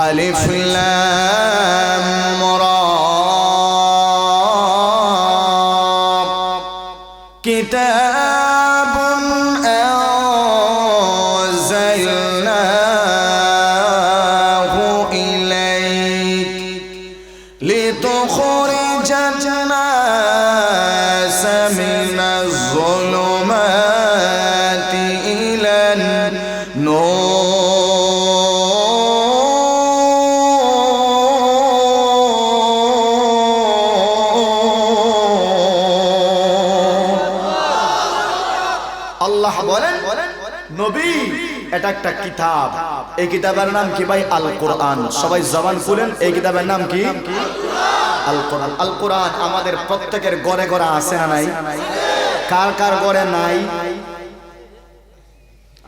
ألف لام. এটা একটা কিতাব। এই কিতাবের নাম কি ভাই? আল কোরআন সবাই জবান খুলেন। এই কিতাবের নাম কি? আল কোরআন আল কোরআন আমাদের প্রত্যেকের ঘরে ঘরে আছে না নাই? কার কার ঘরে নাই?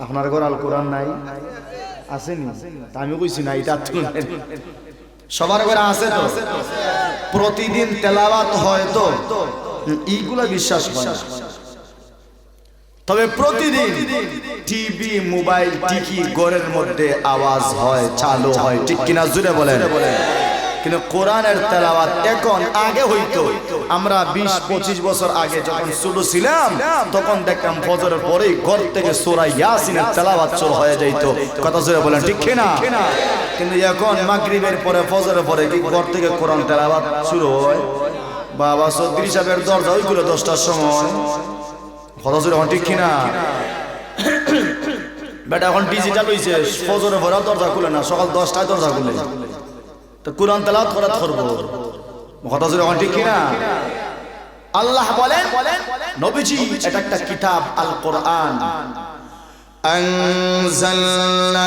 আপনার ঘর আল কোরআন নাই? আসেনি? আমি কইছি না, এটা সবার ঘরে আছে তো? প্রতিদিন তেলাওয়াত হয় তো? এইগুলা বিশ্বাস হয়। তবে প্রতিদিন টিভি, মোবাইল টিকি ঘরের মধ্যে আওয়াজ হয়, চালু হয়। ঠিক কিনা জুড়ে বলেন? কিন্তু কোরআনের তেলাওয়াত এখন আগে হইতো। আমরা বিশ, পঁচিশ বছর আগে যখন ছোট ছিলাম, তখন দেখতাম ফজরের পরেই ঘর থেকে সোরা ইয়াসিনের তেলাওয়াত শুরু হয়ে যাইতো। কথা জুড়ে বলেন, ঠিক কিনা? কিন্তু এখন মাগরিবের পরে, ফজরের পরে কি ঘর থেকে কোরআন তেলাওয়াত শুরু হয়? বাবা সাহেবের দরজা ওইগুলো দশটার সময়। ফরজরে শুনে ঠিক কিনা? বেটা এখন ডিজিটাল হয়েছে ফজরে ভরা দরজা খুলে না সকাল দশটায় দরজা খুলে। তো কোরআন তালাত করা ধরবো কথা শুনে এখন ঠিক কিনা? আল্লাহ বলেন নবীজি এটা একটা কিতাব আল কোরআন আনজালনা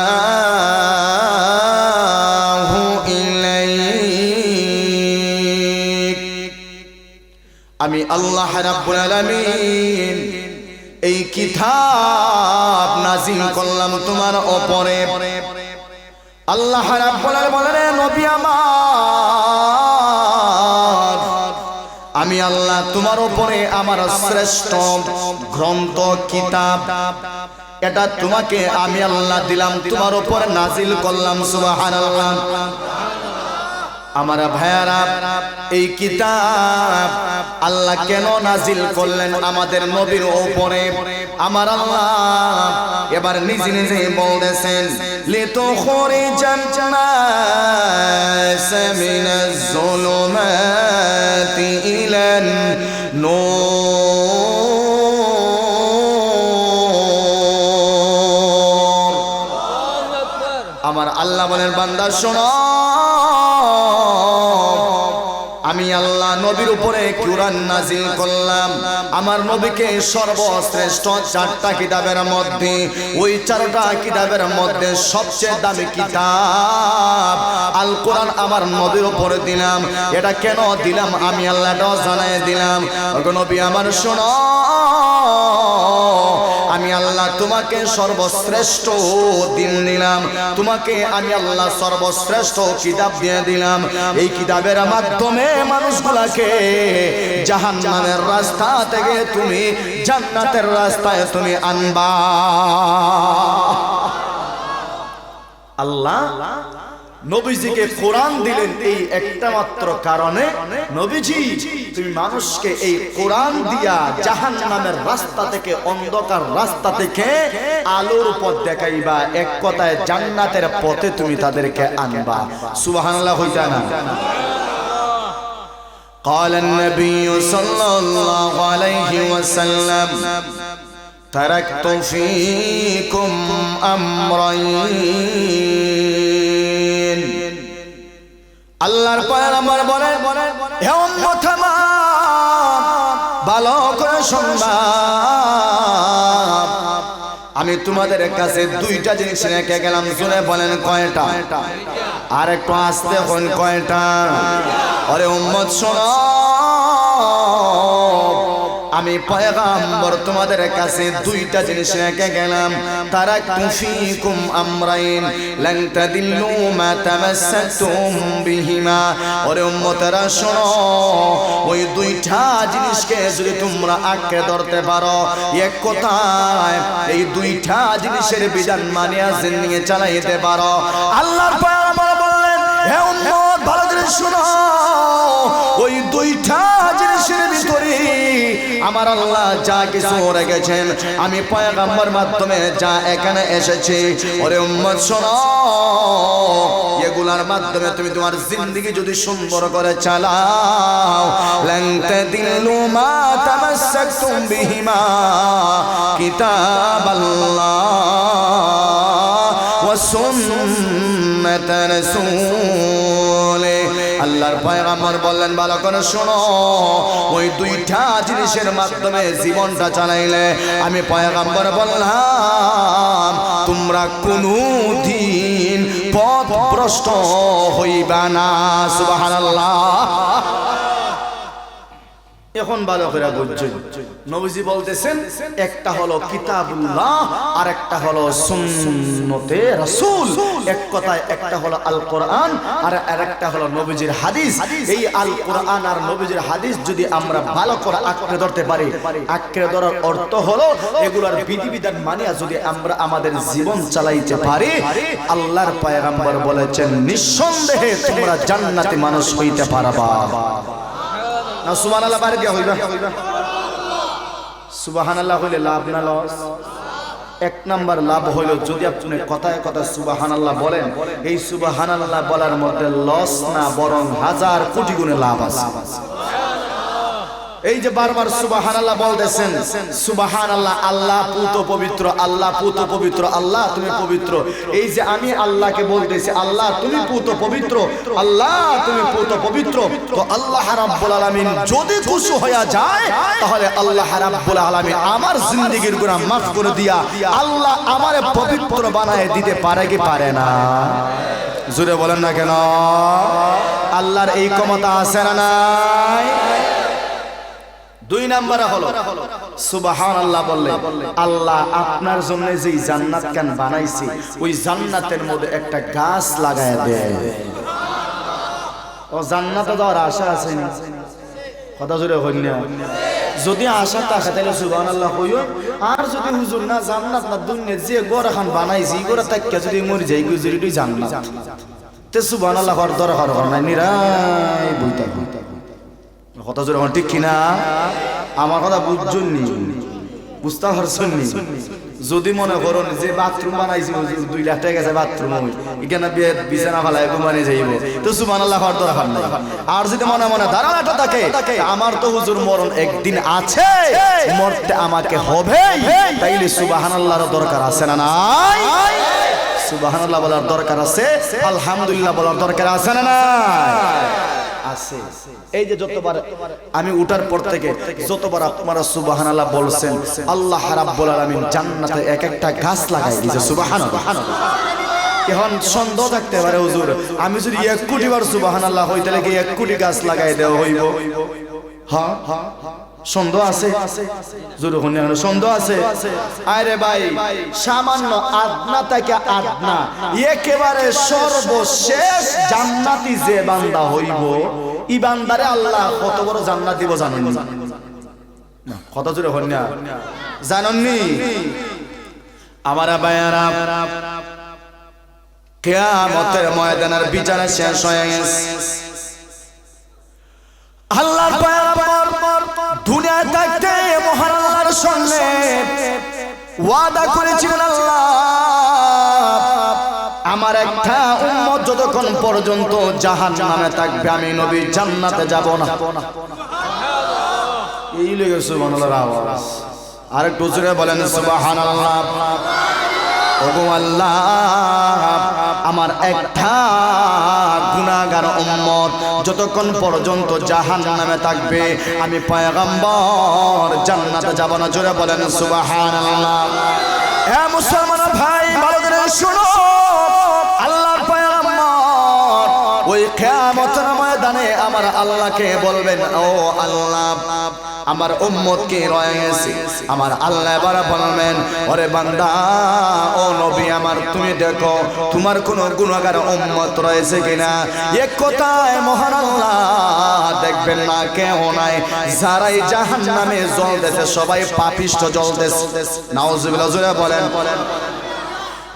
আমি আল্লাহ রাব্বুল আলামিন এই কিতাব নাজিল করলাম তোমার ওপরে। আল্লাহ রাব্বুল আলামিন বলেন নবী আমার, আমি আল্লাহ তোমার উপরে আমার শ্রেষ্ঠ গ্রন্থ, কিতাব, এটা তোমাকে আমি আল্লাহ দিলাম, তোমার উপরে নাজিল করলাম, সুবহানাল্লাহ। আমার ভাইয়ারা, এই কিতাব আল্লাহ কেন নাজিল করলেন আমাদের নবীর উপরে? আমার আল্লাহ এবার নিজে নিজে বলতেছেন, লিতো খরে জুলুমাতি ইলান নূর। আমার আল্লাহ বলেন, বান্দা, শোনো। আমি আল্লাহ নবীর উপরে কুরআন নাজিল করলাম। আমার নবীকে সর্বশ্রেষ্ঠ চারটা কিতাবের মধ্যে, ওই চারটা কিতাবের মধ্যে সবচেয়ে দামি কিতাব আল কোরআন আমার নবীর উপরে দিলাম। এটা কেন দিলাম? আমি আল্লাহটাও জানাই দিলাম। নবী, আমার শোনো। আমি আল্লাহ তোমাকে সর্বশ্রেষ্ঠ দিন দিলাম। তোমাকে আমি আল্লাহ সর্বশ্রেষ্ঠ কিতাব দিয়ে দিলাম। এই কিতাবের মাধ্যমে মানুষগুলাকে জাহান্নামের রাস্তা থেকে তুমি জান্নাতের রাস্তায় তুমি আনবা। আল্লাহ নবীজিকে কোরআন দিলেন এই একটা মাত্র কারণে নবীজি তুমি মানুষকে এই কোরআন দিয়া জাহান নামের রাস্তা থেকে অন্ধকার রাস্তা থেকে আলোর পথ দেখাইবা এক কথায় জান্নাতের পথে তুমি তাদেরকে আনবা সুবহানাল্লাহ হইতা না قال النبي صلى الله عليه وسلم تركت فيكم أمرين আল্লাহর পায়ের আমার বলে ভালো করে সম্ভব আমি তোমাদের কাছে দুইটা জিনিস রেখে গেলাম শুনে বলেন কয়টা? আর একটু আসতে হন কয়টা? অরে উম্মত, শোনো। আমি পয়গাম্বর তোমাদের কাছে দুইটা জিনিস রেখে গেলাম। তারা কুফিকুম আমরাইন লান তাদিল্লু মা তামাসসাতুম বিহিমা। ওরে উম্মতেরা, শোনো, ওই দুইটা জিনিসকে যদি তোমরা আঁকড়ে ধরতে পারো, এক কথায় এই দুইটা জিনিসের বিধান মানিয়া জিন্দিগি চালাইতে পারো। আল্লাহর পয়গাম্বর বলেন ওই দুইটা জিনিসের ভিতরে আমার আল্লাহ যা কিছু রেখেছেন আমি পয়গাম্বর মাধ্যমে যা এখানে এসেছি। ওরে উম্মত শোনো, এগুলার মাধ্যমে তুমি তোমার জিন্দগি যদি সুন্দর করে চালাও, লাংতে দিলু মা তামাসসাকতুম বিহিমা, কিতাবাল্লাহ ওয়া সুন্নাত রাসূলে। আল্লাহর পয়গাম্বর বললেন, ভালো করে শোনো, ওই দুইটা জিনিসের মাধ্যমে জীবনটা চালাইলে আমি পয়গাম্বর বললাম, তোমরা কোনো দিন পথ ভ্রষ্ট হইবা না, সুবহানাল্লাহ। এখন ভালো করে বুঝছেন। নবীজি বলতেছেন, একটা হলো কিতাবুল্লাহ আর একটা হলো সুন্নতে রাসূল। এক কথায় একটা হলো আল কোরআন আর আরেকটা হলো নবীজির হাদিস। এই আল কোরআন আর নবীজির হাদিস যদি আমরা ভালো করে আঁকড়ে ধরতে পারি, আঁকড়ে ধরার অর্থ হলো এগুলার বিধিবিধান মানিয়া যদি আমরা আমাদের জীবন চালাইতে পারি, আল্লাহর পয়গম্বর বলেছেন, নিঃসন্দেহে তোমরা জান্নাতি মানুষ হইতে পারবা। না সুবাহ আল্লাহ বাড়ি দিয়া হইবা? সুবাহান আল্লাহ হইলে লাভ না লস? এক নাম্বার লাভ হইল যদি আপনি কথায় কথা সুবাহান আল্লাহ বলেন, এই সুবাহান আল্লাহ বলার মধ্যে লস না, বরং হাজার কোটি গুণে লাভ আছে। এই যে বারবার সুবাহান আল্লাহ বলতেছেন সুবাহান আল্লাহ আল্লাহ পুত পবিত্র, আল্লাহ পুত পবিত্র, আল্লাহ তুমি পবিত্র। এই যে আমি আল্লাহকে বলতেছি, আল্লাহ তুমি পুত পবিত্র, আল্লাহ তুমি পুত পবিত্র। তো আল্লাহ রাব্বুল আলামিন যদি খুশি হয়ে যায়, তাহলে আল্লাহ রাব্বুল আলামিন আমার জিন্দেগীর গুনাহ মাফ করে দিয়া আল্লাহ আমারে পবিত্র বানায় দিতে পারে কি পারে না? জুড়ে বলেন না কেন? আল্লাহর এই ক্ষমতা আছে না নাই? দুই নাম্বারে হলো সুবাহান আল্লাহ বললে, আল্লাহ আপনার জন্য যেই জান্নাত কেন বানাইছি, ওই জান্নাতের মধ্যে একটা গাছ লাগায় দেয়। ও জান্নাতে যাওয়ার আশা আছে না? কথা জোরে হইল না। যদি আশা থাকে তাহলে সুবান আল্লাহ হইও। আর যদি হুজুর না জান্নাত না দুনিয়া যে গড় এখন বানাইছি গড় তাকিয়া যদি মরি যাই গুজরি জান্নাত। তে সুবান আল্লাহ দরকার নাই, নিরাই বইতা বইতা কথা জোরে ঠিক কিনা? আমার কথা বুঝছেন নি? বুঝতে পারছেন যদি মনে করুন যে বাথরুম বানাইছি দুই লাখ টাকা গেছে বাথরুম এখানে বিছানা ফেলায় ঘুমানি যাইব। তো সুমান আল্লাহ হওয়ার দরকার নাই। আর যদি মনে মনে ধারণাটা থাকে, আমার তো হুজুর মরণ একদিন আছে, মরতে আমাকে হবে, তাইলে সুবাহান আল্লাহর দরকার আছে না নাই? সুবাহান বলার দরকার আছে, আলহামদুলিল্লাহ বলার দরকার আছে না নাই? আছে। এই যে যতবার আমি উঠার পর থেকে যতবার আপনারা বলছেন, আল্লাহ জান্নাতে এক একটা গাছ লাগাই দিয়েছে এখন সন্দেহ থাকতে পারে, হুজুর? আমি যদি এক কোটি বার সুবহানাল্লাহ হই, তাহলে কি এক কোটি গাছ লাগাই দেওয়া হইব? হ্যাঁ? সন্দেহ আছে? সন্দেহ আছে? আরে ভাই সামান্য আদনা থেকে আদনা একেবারে সর্বশেষ জান্নাতি যে বান্দা হইব ই বান্দারে আল্লাহ কত বড় জান্নাত দিব জানেন না, কত জোরে হন না। জানেননি আমার বায়ারা কেয়ামতের ময়দানের বিচারে শেষ হয়ে গেছে। আল্লাহর সঙ্গে ওয়াদা করেছিলেন আল্লাহ। আমার একটা উম্মত যতক্ষণ পর্যন্ত জাহান নামে থাকবে, আমি নবী জান্নাতে যাব না। এই লেগেছে সুবহানাল্লাহর আওয়াজ। আর জোরে বলেন, সুবহানাল্লাহ। ওগো আল্লাহ, আমার একটা গুণাগার উম্মত, যতক্ষণ পর্যন্ত জাহান নামে থাকবে, আমি পয়গম্বর জান্নাতে যাব না। জোরে বলেন, সুবহানাল্লাহ। হ্যাঁ মুসলমান ভাই, ভালো করে শুনো। পয়গম্বর ওই কিয়ামতের ময়দানে আমার আল্লাহকে বলবেন, ও আল্লাহ, আমার উম্মতকে রয়ে গেছে আমার আল্লাহ এবার বলবেন, ওরে বান্দা, ও নবী আমার, তুমি দেখো, তোমার কোন গুণাগার উম্মত রয়েছে কিনা? এক কথায়, মহান আল্লাহ, দেখবেন না কেউ নাই। যারাই জাহান নামে জ্বলতেছে, সবাই পাপিষ্ট জ্বলতেছে। নাউজুবিল্লাহ, জোরে বলেন।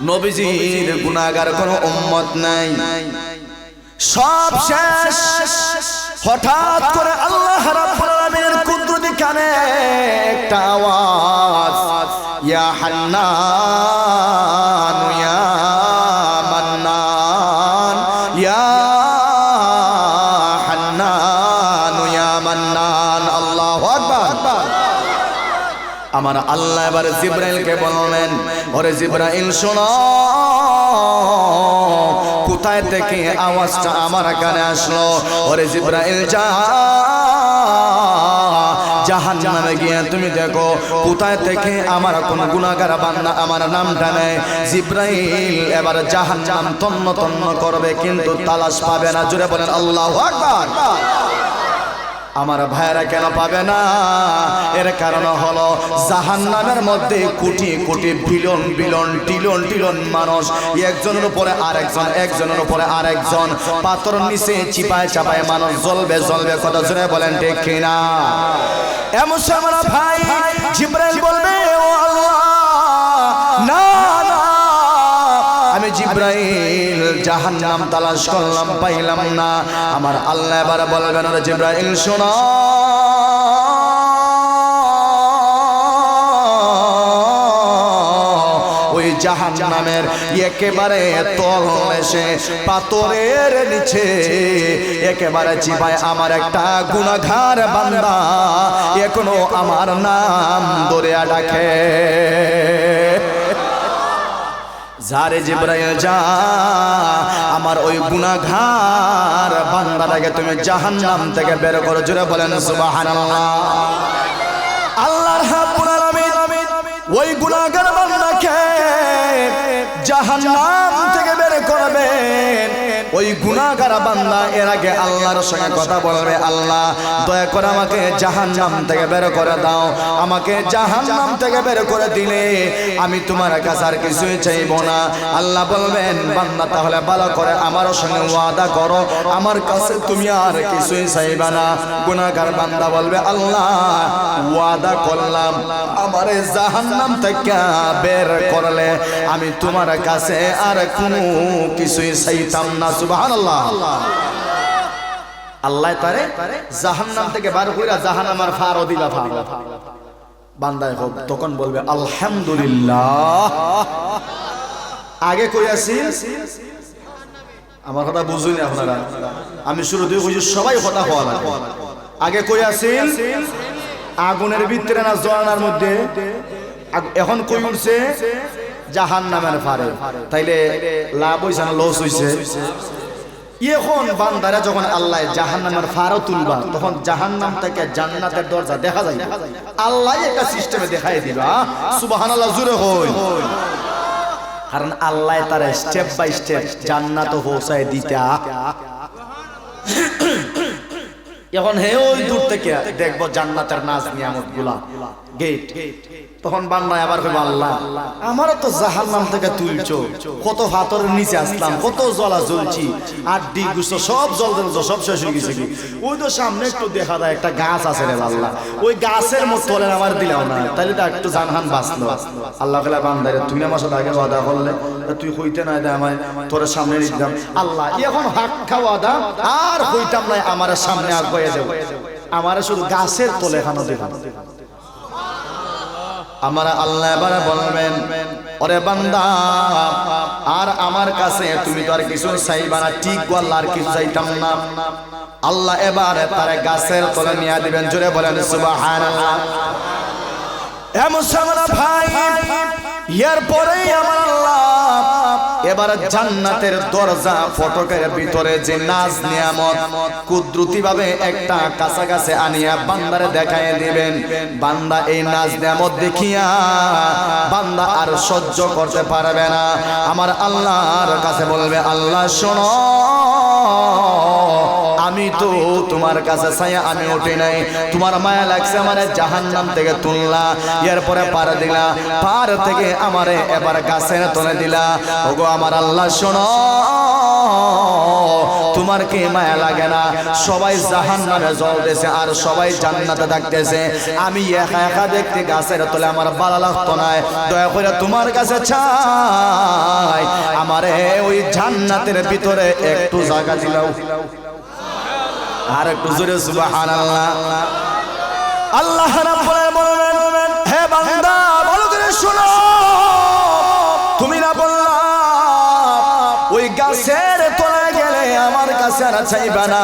নবীজির গুণাগার কোন উম্মত নাই। সব শেষ। হঠাৎ করে আল্লাহ রাব্বুল আলামিনের কুদরতি কানে একটা আওয়াজ ইয়া হান্নান ইয়া মান্নান ইয়া হান্নান ইয়া মান্নান আল্লাহু আকবার। আমার আল্লাহ এবার জিব্রাইলকে বললেন ওরে জিব্রাইল শোনো। কোথায় থেকে আওয়াজটা আমার কানে আসলো? ওরে জিব্রাইল যা জাহান নামে গিয়ে তুমি দেখো কোথায় থেকে আমার কোন গুণাগার বান্না আমার নামটা নেয়। জিব্রাইল এবার জাহান নাম তন্ন তন্ন করবে কিন্তু তালাশ পাবে না। জুড়ে বলেন আল্লাহ আকবার। আমার ভাইরা কেন পাবে না? এর কারণ হলো জাহান নামের মধ্যে কোটি কোটি বিলন বিলন টিলন টিলন মানুষ, একজনের উপরে আরেকজন, একজনের উপরে আরেকজন। পাথর নিচে চিপায় চাপায় মানুষ জ্বলবে জ্বলবে, কথা শুনে বলেন ঠিক কিনা? এমন আমার ভাই, জিব্রাইল বলবে জিব্রাইল জাহান্নাম তালাশ করলাম, পাইলাম না। আমার আল্লাহ এবার বলবেন ওরে জিব্রাইল, শোনো। ওই একেবারে আমার একটা এখনও আমার নাম ধরে ডাকে। যারে জিব্রাইল যা, আমার ওই গুনাহগার বান্দাটাকে তুমি জাহান্নাম থেকে বের করো, জোরে বলেন সুবহানাল্লাহ। আল্লাহর রাব্বুল আলামিন ওই বান্দাকে জাহান্নাম থেকে বের করবেন। ওই গুনাহগার বান্দা এর আগে আল্লাহর সঙ্গে কথা বলবে, আল্লাহ, দয়া করে আমাকে জাহান্নাম থেকে বের করে দাও। আমাকে জাহান্নাম থেকে বের করে দিলে আমি তোমার কাছে আর কিছুই চাইব না। আল্লাহ বলবেন, বান্দা, তাহলে ভালো করে আমার সঙ্গে ওয়াদা করো। আমার কাছে তুমি আর কিছুই চাইবা না। গুনাহগার বান্দা বলবে, আল্লাহ, ওয়াদা করলাম। আমারে জাহান্নাম থেকে বের করলে আমি তোমার কাছে আর কোনো কিছুই চাইতাম না। আমার কথা বুঝুনি আপনারা। আমি শুরু দিয়ে কইছি, সবাই কথা হওয়া লাগে। আগে কই আছেন আগুনের ভিতরে না জলানার মধ্যে? এখন কই উঠছে জাহান নামের ফারে। তাইলে লাভ হইছে না লস হইছে? এখন বান্দারা যখন আল্লাহ জাহান্নামের ফারও তুলবা, তখন জাহান্নাম থেকে জান্নাতের দরজা দেখা যায়। আল্লাহ একটা সিস্টেমে দেখাই দিবা সুবহানাল্লাহ, জুরে হই কারণ আল্লাহ তার স্টেপ বাই স্টেপ জান্নাত পৌঁছায় দিতা। এখন হে ওই দূর থেকে দেখব জান্নাতের নাচ নিয়ামতগুলা গেট তখন বান্দায় আবার কইবো আল্লাহ আমারও তো জাহান্নাম থেকে তুলছো। কত হাতরের নিচে আসলাম কত জলা জ্বলছি আড্ডি গুছো সব জল জল সব শেষ হয়ে গেছে কি? ওই তো সামনে একটু দেখা যায় একটা গাছ আছে রে আল্লাহ ওই গাছের মতো তলে আমার দিলাম না তাহলে তো একটু জানহান বাঁচলো। আল্লাহ কালা বান্দারে তুমি আমার সাথে আগে ওয়াদা করলে তুই হইতে নাই দে আমায় তোর সামনে নিতাম আল্লাহ এখন হাক খাওয়া দা আর হইতাম নাই আমার সামনে আগে দেব আমার শুধু গাছের তলে খানো দেখান আমার আল্লাহ এবার বলবেন, ওরে বান্দা, আর আমার কাছে তুমি তো আর কিছু চাইবা না, ঠিক বল আর কিছু চাইতাম না। আল্লাহ এবার তার গাছের তলে নিয়ে দিবেন, জোরে বলেন, সুবহানাল্লাহ। এ মুসলমান ভাই এর পরেই আমার আল্লাহ এবার জান্নাতের দরজা ফটকের ভিতরে যে নাজ নিয়ামত কুদরতি ভাবে একটা কাছাকাছি আনিয়া বান্দারে দেখায় দিবেন, বান্দা এই নাজ নিয়ামত দেখিয়া বান্দা আর সহ্য করতে পারবে না। আমার আল্লাহর কাছে বলবে, আল্লাহ, শোনো। আমি তো তোমার কাছে ছায়া আমি উঠি নাই। তোমার মায়া লাগছে আমার জাহান নাম থেকে তুললা এরপরে পার দিলা, পার থেকে আমারে এবার গাছের তলে দিলা। ওগো আমার আল্লাহ, শোনো। তোমার কি মায়া লাগে না? সবাই জাহান নামে জ্বলতেছে আর সবাই জান্নাতে থাকতেছে। আমি একা একা দেখতে গাছের তলে আমার ভালো লাগতো না। দয়া করে তোমার কাছে চাই। আমারে ওই জান্নাতের ভিতরে একটু জায়গা দিলাও। আর একটু জোরে সুবহানাল্লাহ। আল্লাহ রাব্বুল হে বান্দা ভালো করে শোনো। তুমি না বললা ওই গাছের তলায় গেলে আমার কাছে আর চাইবে না।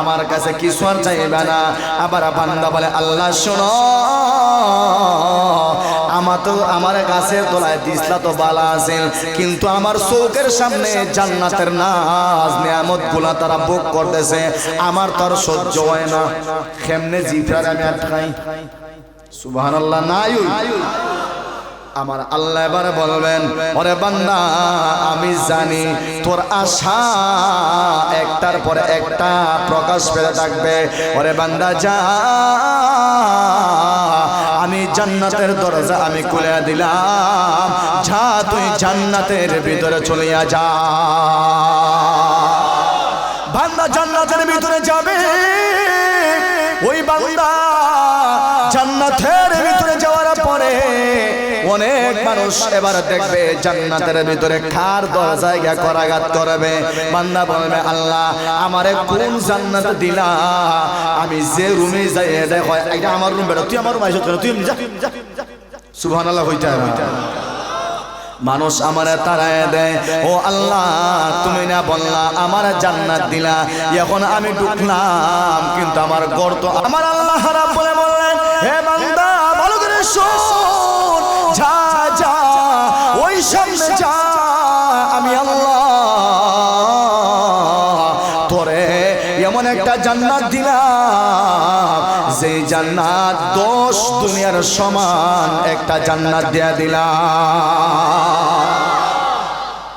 আমার কাছে কিছু আর চাইবে না। আবার বান্দা বলে আল্লাহ শোনো। তো আমার গাছের তলায় দিসলা তো বালা আছেন। কিন্তু আমার চৌকের সামনে জান্নাতের নাজ, নিয়ামতগুলা তারা ভোগ করতেছে। আমার তো আর সহ্য হয় না। কেমনে জিফরার আমি আটকাই সুবহানাল্লাহ, নাই আমার আল্লাহ এবারে বলবেন, ওরে বান্দা, আমি জানি তোর আশা একটার পর একটা প্রকাশ পেতে থাকবে। ওরে বান্দা, যা জান্নাতের দরজা আমি খুলে দিলাম। যা তুই জান্নাতের ভিতরে চলিয়া যা। বান্দা জান্নাতের ভিতরে যাবে। ওই বান্দা মানুষ এবার দেখবে জান্নাতের ভিতরে খার দরজায় গিয়া করাঘাত করবে। বান্দা বলবে, আল্লাহ, আমারে কোন জান্নাত দিলা? আমি যে রুমে যাই দেখো, এটা আমার রুম বেরো তুই আমার রুম আইসো তুই যা সুবহানাল্লাহ, হইতে হবে। মানুষ আমার তারায় দেয়, ও আল্লাহ, তুমি না বললা, আমার জান্নাত দিলা। এখন আমি ঢুকলাম, কিন্তু আমার গর্ত আমার আল্লাহ বলে বললেন, হে একটা জান্নাত দিলাম। যে জান্নাত দশ দুনিয়ার সমান একটা জান্নাত দিয়া দিলাম।